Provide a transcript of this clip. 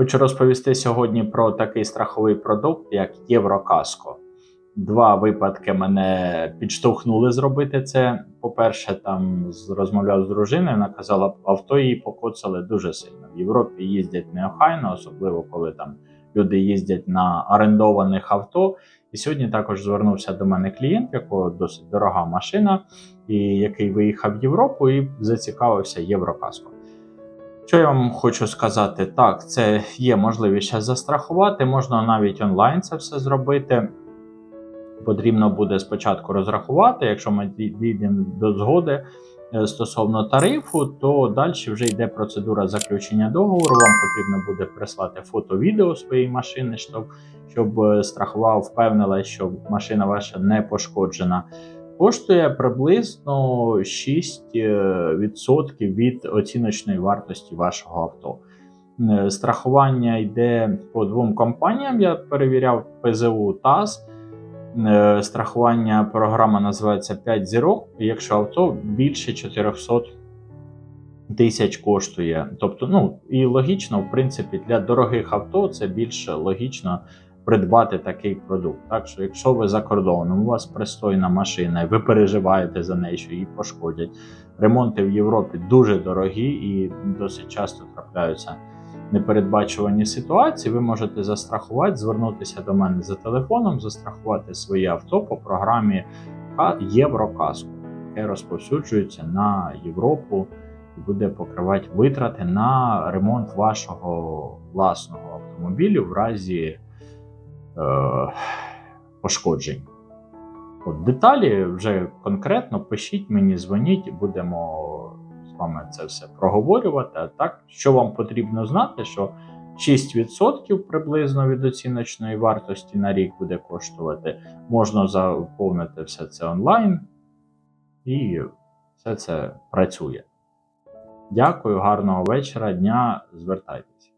Хочу розповісти сьогодні про такий страховий продукт, як Єврокаско. Два випадки мене підштовхнули зробити це. По-перше, там розмовляв з дружиною, вона казала, авто її покоцали дуже сильно. В Європі їздять неохайно, особливо коли там люди їздять на орендованих авто. І сьогодні також звернувся до мене клієнт, якого досить дорога машина, і який виїхав в Європу і зацікавився Єврокаско. Що я вам хочу сказати? Так, це є можливість застрахувати, можна навіть онлайн це все зробити. Потрібно буде спочатку розрахувати. Якщо ми дійдемо до згоди е, стосовно тарифу, то далі вже йде процедура заключення договору. Вам потрібно буде прислати фото-відео своєї машини, щоб, е, страхова впевнила, що машина ваша не пошкоджена. Коштує приблизно 6% від оціночної вартості вашого авто. Е, Страхування йде по двом компаніям. Я перевіряв ПЗУ ТАС. Е, Страхування програма називається 5 зірок. Якщо авто більше 400 тисяч коштує. Тобто, ну і логічно, в принципі, для дорогих авто це більш логічно придбати такий продукт. Так що, якщо ви за кордоном, у вас пристойна машина, і ви переживаєте за неї, що її пошкодять. Ремонти в Європі дуже дорогі і досить часто трапляються непередбачувані ситуації. Ви можете застрахувати, звернутися до мене за телефоном, застрахувати своє авто по програмі Ка- Єврокаско, яке розповсюджується на Європу і буде покривати витрати на ремонт вашого власного автомобілю в разі пошкоджень. От деталі вже конкретно пишіть мені, дзвоніть, будемо з вами це все проговорювати. А так, що вам потрібно знати, що 6% приблизно від оціночної вартості на рік буде коштувати. Можна заповнити все це онлайн, і все це працює. Дякую, гарного вечора, дня. Звертайтеся.